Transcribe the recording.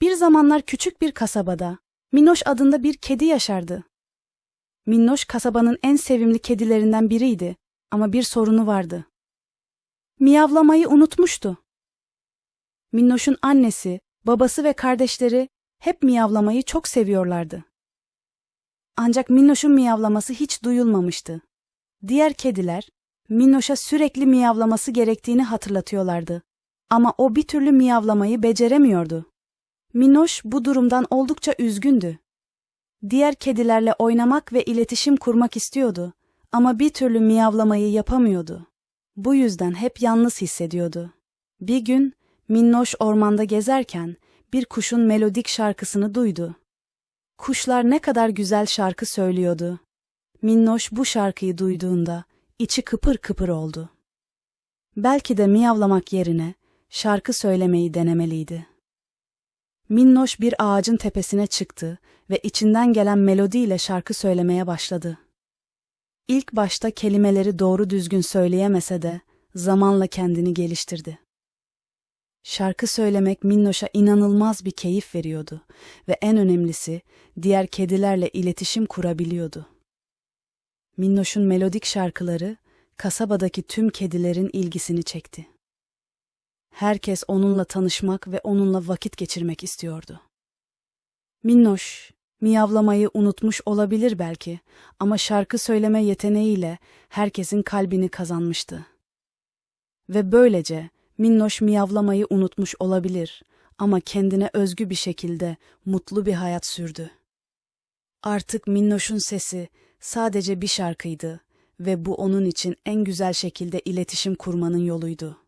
Bir zamanlar küçük bir kasabada Minnoş adında bir kedi yaşardı. Minnoş kasabanın en sevimli kedilerinden biriydi ama bir sorunu vardı. Miyavlamayı unutmuştu. Minnoş'un annesi, babası ve kardeşleri hep miyavlamayı çok seviyorlardı. Ancak Minnoş'un miyavlaması hiç duyulmamıştı. Diğer kediler Minnoş'a sürekli miyavlaması gerektiğini hatırlatıyorlardı. Ama o bir türlü miyavlamayı beceremiyordu. Minnoş bu durumdan oldukça üzgündü. Diğer kedilerle oynamak ve iletişim kurmak istiyordu ama bir türlü miyavlamayı yapamıyordu. Bu yüzden hep yalnız hissediyordu. Bir gün Minnoş ormanda gezerken bir kuşun melodik şarkısını duydu. Kuşlar ne kadar güzel şarkı söylüyordu. Minnoş bu şarkıyı duyduğunda içi kıpır kıpır oldu. Belki de miyavlamak yerine şarkı söylemeyi denemeliydi. Minnoş bir ağacın tepesine çıktı ve içinden gelen melodiyle şarkı söylemeye başladı. İlk başta kelimeleri doğru düzgün söyleyemese de zamanla kendini geliştirdi. Şarkı söylemek Minnoş'a inanılmaz bir keyif veriyordu ve en önemlisi diğer kedilerle iletişim kurabiliyordu. Minnoş'un melodik şarkıları kasabadaki tüm kedilerin ilgisini çekti. Herkes onunla tanışmak ve onunla vakit geçirmek istiyordu. Minnoş, miyavlamayı unutmuş olabilir belki ama şarkı söyleme yeteneğiyle herkesin kalbini kazanmıştı. Ve böylece Minnoş miyavlamayı unutmuş olabilir ama kendine özgü bir şekilde mutlu bir hayat sürdü. Artık Minnoş'un sesi sadece bir şarkıydı ve bu onun için en güzel şekilde iletişim kurmanın yoluydu.